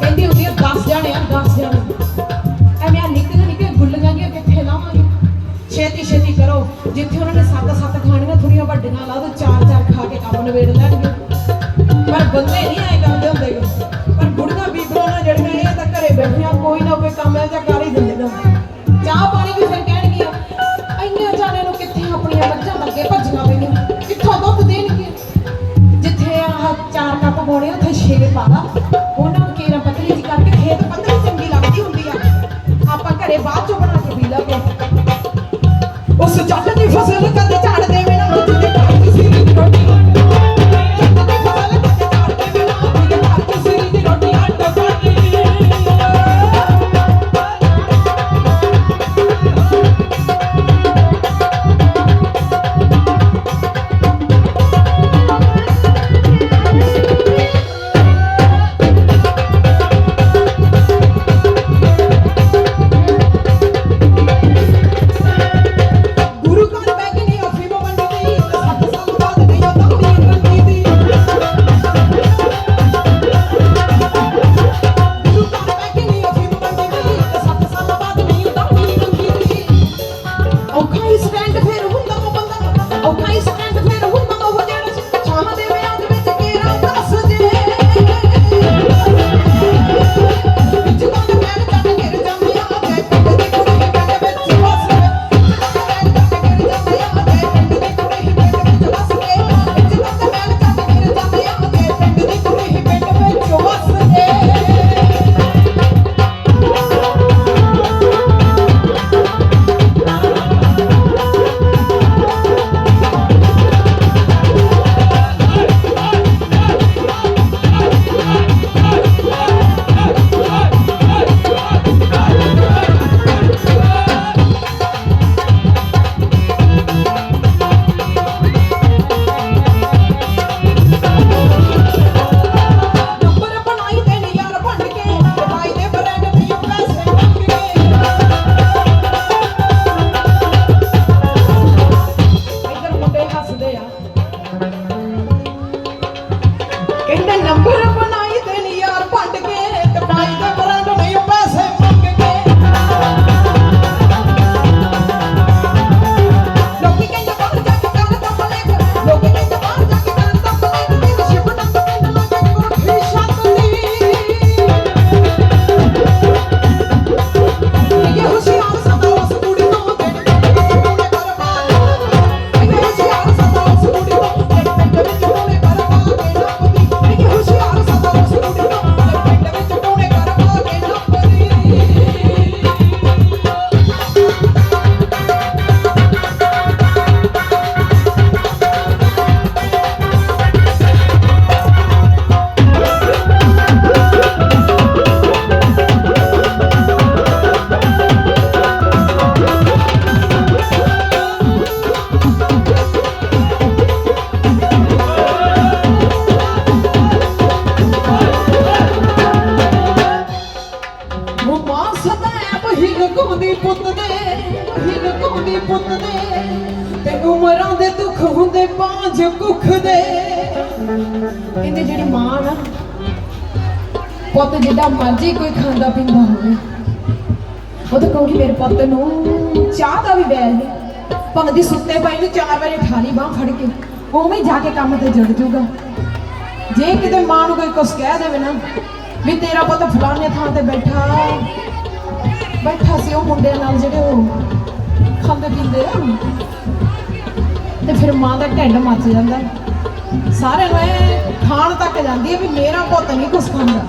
ਕਹਿੰਦੀ ਹੁੰਦੀ ਹੈ 10 ਜਾਣੇ ਆ 10 ਜਾਣੇ। ਐਵੇਂ ਆ, ਨਿੱਕੇ ਨਿੱਕੇ ਗੁੱਲੀਆਂ ਜੀਆਂ ਕਿੱਥੇ ਲਾਵਾਂਗੇ। ਛੇਤੀ ਛੇਤੀ ਕਰੋ। ਜਿੱਥੇ ਉਹਨਾਂ ਨੇ ਸੱਤ ਸੱਤ ਖਾਣੀਆਂ ਥੋੜੀਆਂ ਵੱਡੀਆਂ ਲਾ ਦੋ ਚਾਰ ਚਾਰ ਖਾ ਕੇ ਕੰਮ ਨਵੇੜ ਲੈਣਗੇ। ਪਰ ਬੰਦੇ ਨਹੀਂ ¿Qué tan la ਲਗਾਉਂਦੀ ਪੁੱਤ ਦੇ ਤੇ ਉਮਰਾਂ ਦੇ ਦੁੱਖ ਹੁੰਦੇ ਪਾਂਝ ਕੁੱਖ ਦੇ ਕਹਿੰਦੇ ਜਿਹੜੀ ਮਾਂ ਨਾ, ਪੁੱਤ ਜਿੱਦਾਂ ਮਰਜ਼ੀ ਕੋਈ ਖਾਂਦਾ ਪੀਂਦਾ ਹੋਵੇ। ਉਹ ਤਾਂ ਕਹੂਗੀ, ਮੇਰੇ ਪੁੱਤ ਨੂੰ ਚਾਹ ਦਾ ਵੀ ਬੈਲ ਨਹੀਂ ਭਾਵੇਂ ਦੀ ਸੁੱਤੇ ਪਈ ਨੂੰ ਚਾਰ ਵਾਰੀ ਠਾਲੀ ਬਾਹ ਫੜ ਕੇ, ਉਵੇਂ ਜਾ ਕੇ ਕੰਮ ਤੇ ਜੜ ਜੂਗਾ ਜੇ ਕਿਤੇ ਮਾਂ ਨੂੰ ਕੋਈ ਕੁਛ ਕਹਿ ਦੇਵੇ ਨਾ, ਵੀ ਤੇਰਾ ਪੁੱਤ ਫਲਾਣੇ ਥਾਂ ਤੇ ਬੈਠਾ ਬੈਠਾ ਸੀ ਉਹ ਮੁੰਡੇ ਨਾਲ ਜਿਹੜੇ ਉਹ ਖਾਂਦੇ ਪੀਂਦੇ ਆ। ਤੇ ਫਿਰ ਮਾਂ ਦਾ ਢਿੱਡ ਮੱਚ ਜਾਂਦਾ। ਸਾਰਿਆਂ ਨੂੰ ਇਹ ਖਾਣ ਤੱਕ ਜਾਂਦੀ ਹੈ ਵੀ ਮੇਰਾ ਪੁੱਤ ਨਹੀਂ ਕੁਛ ਖਾਂਦਾ।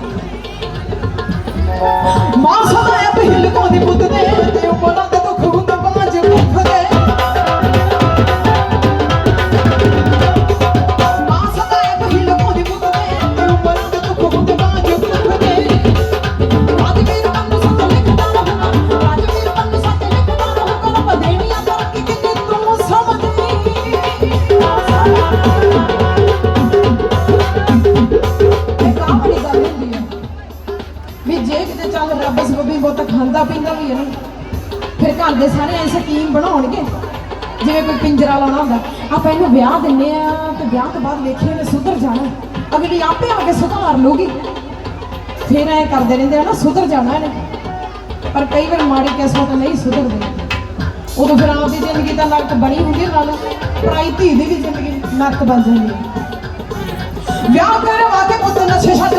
ਮਾਂ ਸਦਾ ਇਹ ਪਹਿਲ ਕੋਦੀ ਪੁੱਤ ਦੇ ਤੇ ਉਹ ਬੋਲਾਂ ਰੱਬ ਸਬਬੀ ਖਾਂਦਾ ਪੀਂਦਾ ਵੀ ਹੈ ਫਿਰ ਘਰ ਦੇ ਸਾਰੇ ਐ ਸਕੀਮ ਬਣਾਉਣਗੇ, ਜਿਵੇਂ ਕੋਈ ਪਿੰਜਰਾ ਲਾਉਣਾ ਹੁੰਦਾ। ਆਪਾਂ ਇਹਨੂੰ ਵਿਆਹ ਦਿੰਨੇ ਆ ਤੇ ਵਿਆਹ ਤੋਂ ਬਾਅਦ ਵੇਖੀਏ ਨੇ ਸੁਧਰ ਜਾਣਾ। ਅਗਲੀ ਆਪੇ ਆ ਕੇ ਸੁਧਾਰ ਲੂਗੀ ਫਿਰ ਐ ਕਰਦੇ ਰਹਿੰਦੇ ਆ ਨਾ, ਸੁਧਰ ਜਾਣਾ ਇਹਨੇ। ਪਰ ਕਈ ਵਾਰ ਮਾੜੀ ਕਿਸਮਤ ਨਹੀਂ ਸੁਧਰਦੀ। ਉਦੋਂ ਫਿਰ ਆਪਦੀ ਜ਼ਿੰਦਗੀ ਤਾਂ ਨਰਕ ਬਣੀ ਹੁੰਦੀ ਨਾਲ। ਪਰਾਈ ਧੀ ਦੀ ਵੀ ਜ਼ਿੰਦਗੀ ਨਰਕ ਬਣ ਜਾਂਦੀ ਹੈ ਵਿਆਹ ਕਰਵਾ ਕੇ ਪੁੱਤ ਨਸ਼ੇ ਛੱਡ